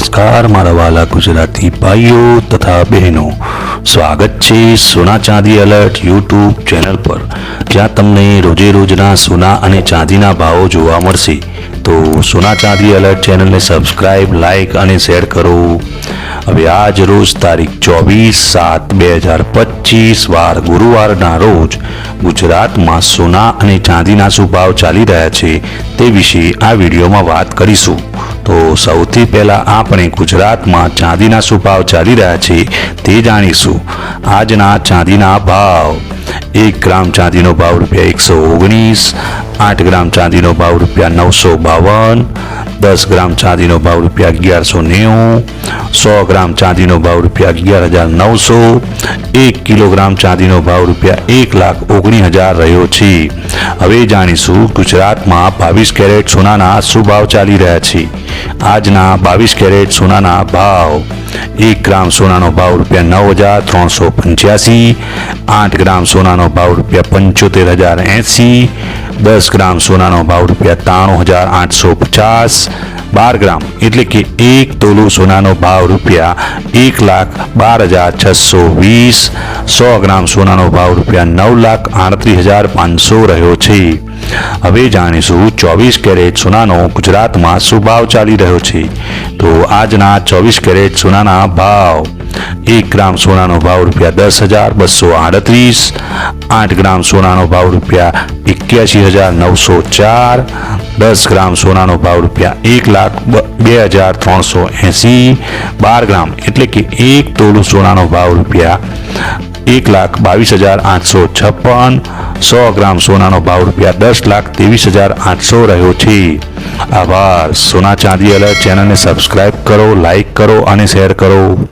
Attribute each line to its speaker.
Speaker 1: નમસ્કાર, મારા વાલા ગુજરાતી ભાઈઓ તથા બહેનો. સ્વાગત છે સોના ચાંદી એલર્ટ યુટ્યુબ ચેનલ પર. જ્યાં તમને રોજે રોજના સોના અને ચાંદીના ભાવો જોવા મળશે. તો સોના ચાંદી એલર્ટ ચેનલને સબસ્ક્રાઇબ, લાઇક અને શેર કરો. હવે આજ રોજ તારીખ ચોવીસ સાત બે હજાર પચીસ, વાર ગુરુવારના રોજ ગુજરાતમાં સોના અને ચાંદીના શું ભાવ ચાલી રહ્યા છે તે વિશે આ વિડીયોમાં વાત કરીશું. તો સૌથી પહેલાં આપણે ગુજરાતમાં ચાંદીના શું ભાવ ચાલી રહ્યા છે તે જાણીશું. આજના ચાંદીના ભાવ. એક ગ્રામ ચાંદીનો ભાવ રૂપિયા એકસો ઓગણીસ, આઠ ગ્રામ ચાંદીનો ભાવ રૂપિયા નવસો બાવન, દસ ગ્રામ ચાંદીનો ભાવ રૂપિયા અગિયારસો નેવું, સો ગ્રામ ચાંદીનો ભાવ રૂપિયા અગિયાર હજાર નવસો, એક કિલોગ્રામ ચાંદીનો ભાવ રૂપિયા એક લાખ ઓગણીસ હજાર રહ્યો છે. હવે જાણીશું ગુજરાતમાં બાવીસ કેરેટ સોનાના શું ભાવ ચાલી રહ્યા છે. આજના બાવીસ કેરેટ સોનાના ભાવ. એક ગ્રામ સોનાનો ભાવ રૂપિયા નવ હજાર ત્રણસો પંચ્યાસી, આઠ ગ્રામ સોનાનો ભાવ રૂપિયા પંચોતેર હજાર એંસી, દસ ગ્રામ સોનાનો ભાવ રૂપિયા ત્રાણું હજાર આઠસો પચાસ, બાર ગ્રામ એટલે કે એક તોલું સોનાનો ભાવ રૂપિયા એક લાખ બાર હજાર છસો વીસ સો ગ્રામ સોનાનો ભાવ રૂપિયા નવ લાખ આડત્રીસ હજાર પાંચસો રહ્યો છે. હવે જાણીશું ચોવીસ કેરેટ સોનાનો ગુજરાતમાં શું ભાવ ચાલી રહ્યો છે. તો આજના ચોવીસ કેરેટ સોનાના ભાવ. એક ગ્રામ સોનાનો ભાવ રૂપિયા દસ હજાર બસો આડત્રીસ, આઠ ગ્રામ સોનાનો ભાવ રૂપિયા એક્યાસી હજાર નવસો ચાર દસ ગ્રામ સોનાનો ભાવ રૂપિયા એક લાખ બ- હજાર ત્રણસો એંસી બાર ગ્રામ એટલે કે એક તોલું સોનાનો ભાવ રૂપિયા એક લાખ બાવીસ હજાર આઠસો છપ્પન, સો ગ્રામ સોનાનો ભાવ રૂપિયા દસ લાખ ત્રેવીસ હજાર આઠસો રહ્યો છે. આભાર. સોના ચાંદી અલર્ટ ચેનલને સબસ્ક્રાઇબ કરો, લાઇક કરો અને શેર કરો.